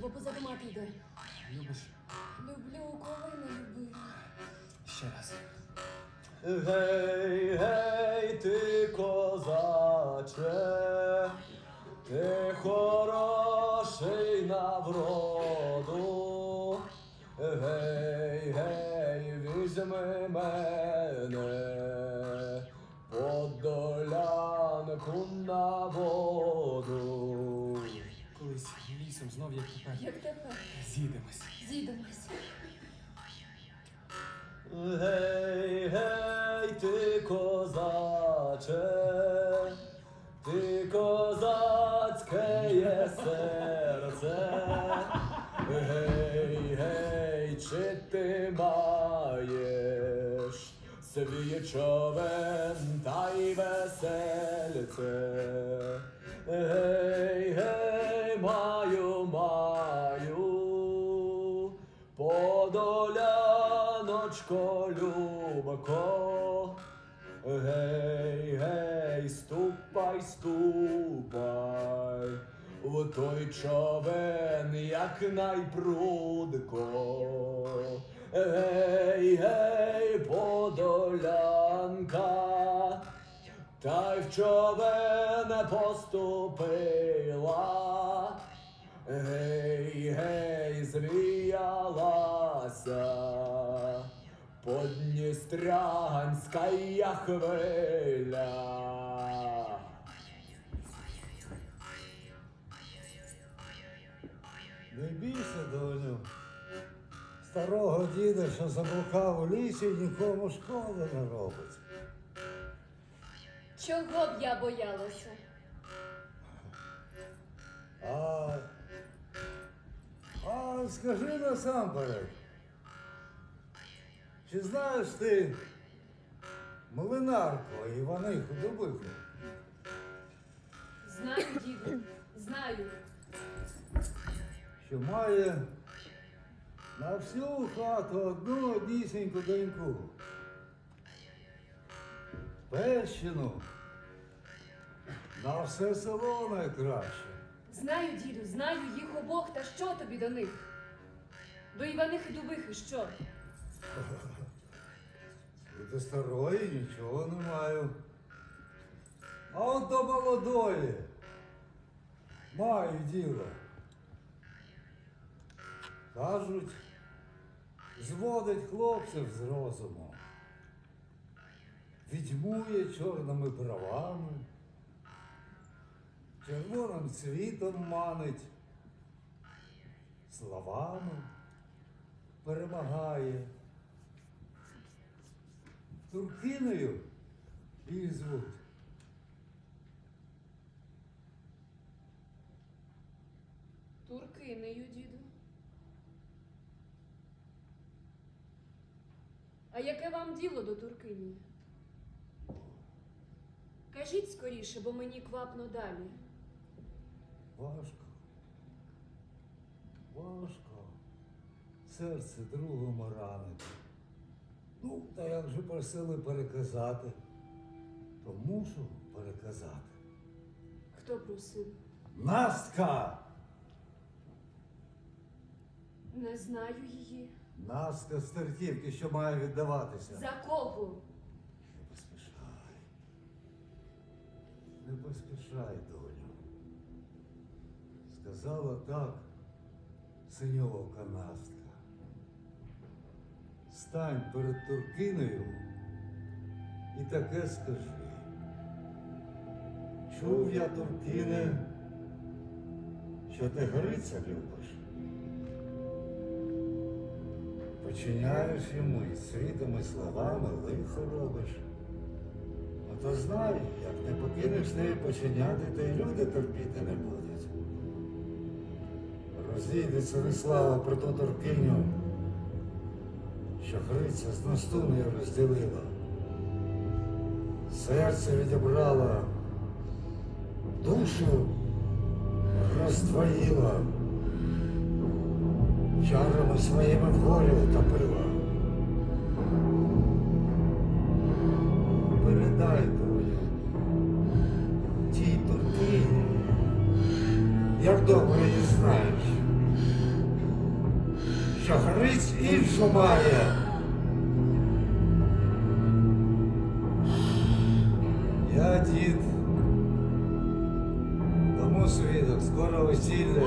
бо позаду мати йде. Любиш? Люблю, коли не любив. Ще раз. Гей, гей, ти козаче, ти хороший на вроду. Гей, гей, візьми мене, подолянку на воду. Знов як тепер. Як тепер? З'їдемось. Зійдемось. Гей, гей, ти козаче, ти козацьке є серце. Гей, гей, чи ти маєш свій човен та й весельце? Гей, подоляночко любко. Гей, гей, ступай, ступай, в той човен, як найпрудко. Гей, гей, подолянка, та й в човен поступила. Гей, Подністрянська хвиля. Не бійся, доню. Старого діда, що заблукав у лісі, нікому шкоди не робить. Чого б я боялася? А, а скажи насамперед, чи знаєш ти млинарку Іваниху Дубиху? Знаю, діду, знаю. що має на всю хату одну однісіньку доньку. Пещину на все село найкраще. Знаю, діду, знаю їх обох, та що тобі до них? До Іванихи Дубихи, що? До старої нічого не маю. А от до молодої маю діло. Кажуть, зводить хлопців з розуму. Відьмує чорними правами, червоним цвітом манить, словами перемагає. Туркиною її звуть. Туркинею, діду. А яке вам діло до Туркині? Кажіть скоріше, бо мені квапно далі. Важко. Важко. Серце другому ранити. Ну, та як же просили переказати, то мушу переказати. Хто просив? Настка! Не знаю її. Настка з Тертівки, що має віддаватися. За кого? Не поспішай. Не поспішай, доню. Сказала так синьовка Настка. Стань перед Туркиною і таке скажи. Чув я, Туркине, що ти Гриця любиш. Починяєш йому і світом, і словами лихо робиш. А то знай, як не покинеш неї починяти, то й люди терпіти не будуть. Розійдеться вислава про ту торкиню, що Гриця з настуною розділила. Серце відібрала, душу роздвоїла чарами своїми в горі утопила. Передай іншу має. Я дід. Тому свідок, скоро весілля,